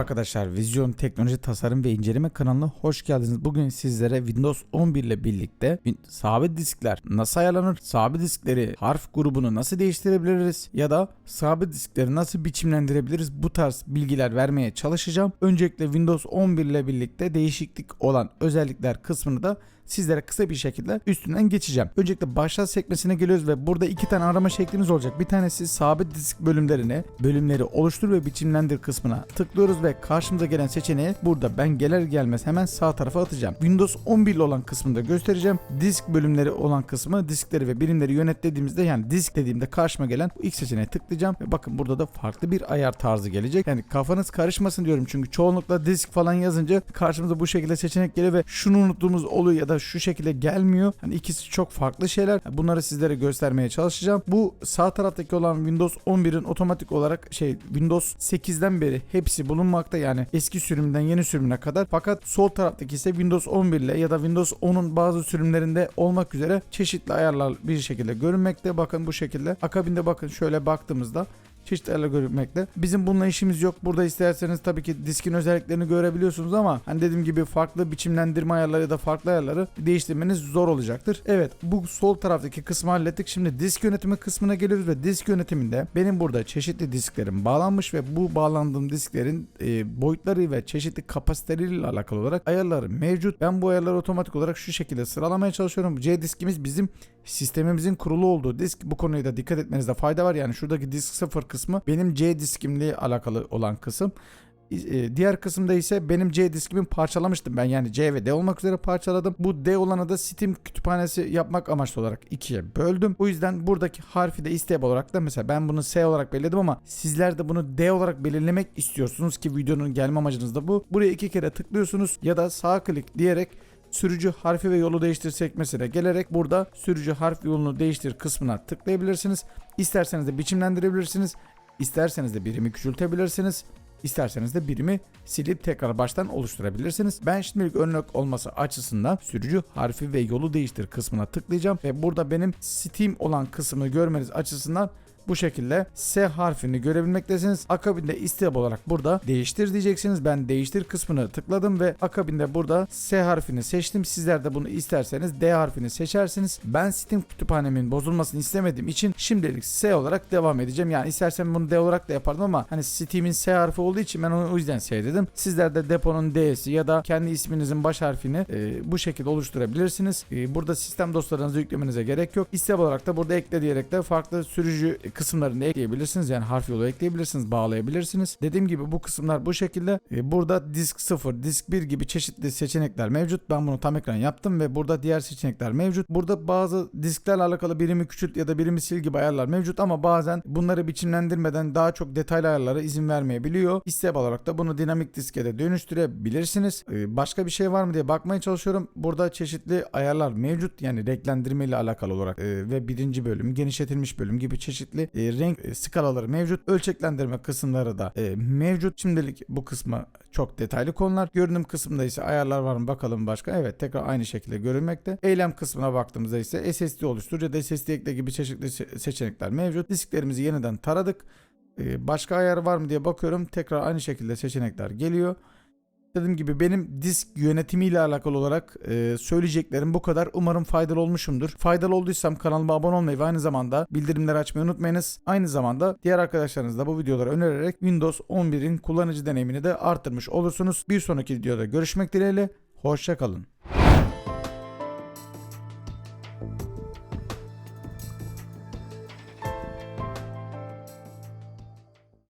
arkadaşlar, Vizyon Teknoloji Tasarım ve İnceleme kanalına hoş geldiniz. Bugün sizlere Windows 11 ile birlikte sabit diskler nasıl ayarlanır, sabit diskleri harf grubunu nasıl değiştirebiliriz ya da sabit diskleri nasıl biçimlendirebiliriz bu tarz bilgiler vermeye çalışacağım. Öncelikle Windows 11 ile birlikte değişiklik olan özellikler kısmını da sizlere kısa bir şekilde üstünden geçeceğim. Öncelikle başlat sekmesine geliyoruz ve burada iki tane arama şeklimiz olacak. Bir tanesi sabit disk bölümlerine, bölümleri oluştur ve biçimlendir kısmına tıklıyoruz ve karşımıza gelen seçeneği burada ben gelir gelmez hemen sağ tarafa atacağım. Windows 11 ile olan kısmını da göstereceğim. Disk bölümleri olan kısmı diskleri ve birimleri yönet dediğimizde yani disk dediğimde karşıma gelen bu ilk seçeneğe tıklayacağım ve bakın burada da farklı bir ayar tarzı gelecek. Yani kafanız karışmasın diyorum çünkü çoğunlukla disk falan yazınca karşımıza bu şekilde seçenek geliyor ve şunu unuttuğumuz oluyor ya da şu şekilde gelmiyor. Hani ikisi çok farklı şeyler. Bunları sizlere göstermeye çalışacağım. Bu sağ taraftaki olan Windows 11'in otomatik olarak şey Windows 8'den beri hepsi bulunmakta. Yani eski sürümden yeni sürümüne kadar. Fakat sol taraftaki ise Windows 11 ile ya da Windows 10'un bazı sürümlerinde olmak üzere çeşitli ayarlar bir şekilde görünmekte. Bakın bu şekilde. Akabinde bakın şöyle baktığımızda çeşitli görmekte. Bizim bununla işimiz yok. Burada isterseniz tabii ki diskin özelliklerini görebiliyorsunuz ama hani dediğim gibi farklı biçimlendirme ayarları ya da farklı ayarları değiştirmeniz zor olacaktır. Evet bu sol taraftaki kısmı hallettik. Şimdi disk yönetimi kısmına geliyoruz ve disk yönetiminde benim burada çeşitli disklerim bağlanmış ve bu bağlandığım disklerin e, boyutları ve çeşitli kapasiteleriyle alakalı olarak ayarları mevcut. Ben bu ayarları otomatik olarak şu şekilde sıralamaya çalışıyorum. C diskimiz bizim sistemimizin kurulu olduğu disk. Bu konuya da dikkat etmenizde fayda var. Yani şuradaki disk 0 kısmı benim C diskimle alakalı olan kısım. E, Diğer kısımda ise benim C diskimi parçalamıştım ben yani C ve D olmak üzere parçaladım. Bu D olanı da Steam kütüphanesi yapmak amaçlı olarak ikiye böldüm. O yüzden buradaki harfi de istep olarak da mesela ben bunu S olarak belirledim ama sizler de bunu D olarak belirlemek istiyorsunuz ki videonun gelme amacınız da bu. Buraya iki kere tıklıyorsunuz ya da sağ klik diyerek sürücü harfi ve yolu değiştir sekmesine gelerek burada sürücü harf yolunu değiştir kısmına tıklayabilirsiniz. İsterseniz de biçimlendirebilirsiniz. İsterseniz de birimi küçültebilirsiniz. İsterseniz de birimi silip tekrar baştan oluşturabilirsiniz. Ben şimdilik örnek olması açısından sürücü harfi ve yolu değiştir kısmına tıklayacağım ve burada benim Steam olan kısmını görmeniz açısından bu şekilde S harfini görebilmektesiniz. Akabinde istep olarak burada değiştir diyeceksiniz. Ben değiştir kısmını tıkladım ve akabinde burada S harfini seçtim. Sizler de bunu isterseniz D harfini seçersiniz. Ben Steam kütüphanemin bozulmasını istemediğim için şimdilik S olarak devam edeceğim. Yani istersen bunu D olarak da yapardım ama hani Steam'in S harfi olduğu için ben onu o yüzden S dedim. Sizler de deponun D'si ya da kendi isminizin baş harfini e, bu şekilde oluşturabilirsiniz. E, burada sistem dosyalarınızı yüklemenize gerek yok. İstep olarak da burada ekle diyerek de farklı sürücü kısımlarını ekleyebilirsiniz. Yani harf yolu ekleyebilirsiniz, bağlayabilirsiniz. Dediğim gibi bu kısımlar bu şekilde. E, burada disk 0, disk 1 gibi çeşitli seçenekler mevcut. Ben bunu tam ekran yaptım ve burada diğer seçenekler mevcut. Burada bazı disklerle alakalı birimi küçült ya da birimi sil gibi ayarlar mevcut ama bazen bunları biçimlendirmeden daha çok detaylı ayarlara izin vermeyebiliyor. İstep olarak da bunu dinamik diske de dönüştürebilirsiniz. E, başka bir şey var mı diye bakmaya çalışıyorum. Burada çeşitli ayarlar mevcut. Yani renklendirme ile alakalı olarak e, ve birinci bölüm, genişletilmiş bölüm gibi çeşitli e, renk e, skalaları mevcut. Ölçeklendirme kısımları da e, mevcut. Şimdilik bu kısmı çok detaylı konular. Görünüm kısmında ise ayarlar var mı bakalım başka. Evet tekrar aynı şekilde görünmekte. Eylem kısmına baktığımızda ise SSD oluştur ya da SSD ekle gibi çeşitli se- seçenekler mevcut. Disklerimizi yeniden taradık. E, başka ayar var mı diye bakıyorum. Tekrar aynı şekilde seçenekler geliyor. Dediğim gibi benim disk yönetimiyle alakalı olarak e, söyleyeceklerim bu kadar. Umarım faydalı olmuşumdur. Faydalı olduysam kanalıma abone olmayı ve aynı zamanda bildirimleri açmayı unutmayınız. Aynı zamanda diğer arkadaşlarınızla bu videoları önererek Windows 11'in kullanıcı deneyimini de arttırmış olursunuz. Bir sonraki videoda görüşmek dileğiyle. Hoşçakalın.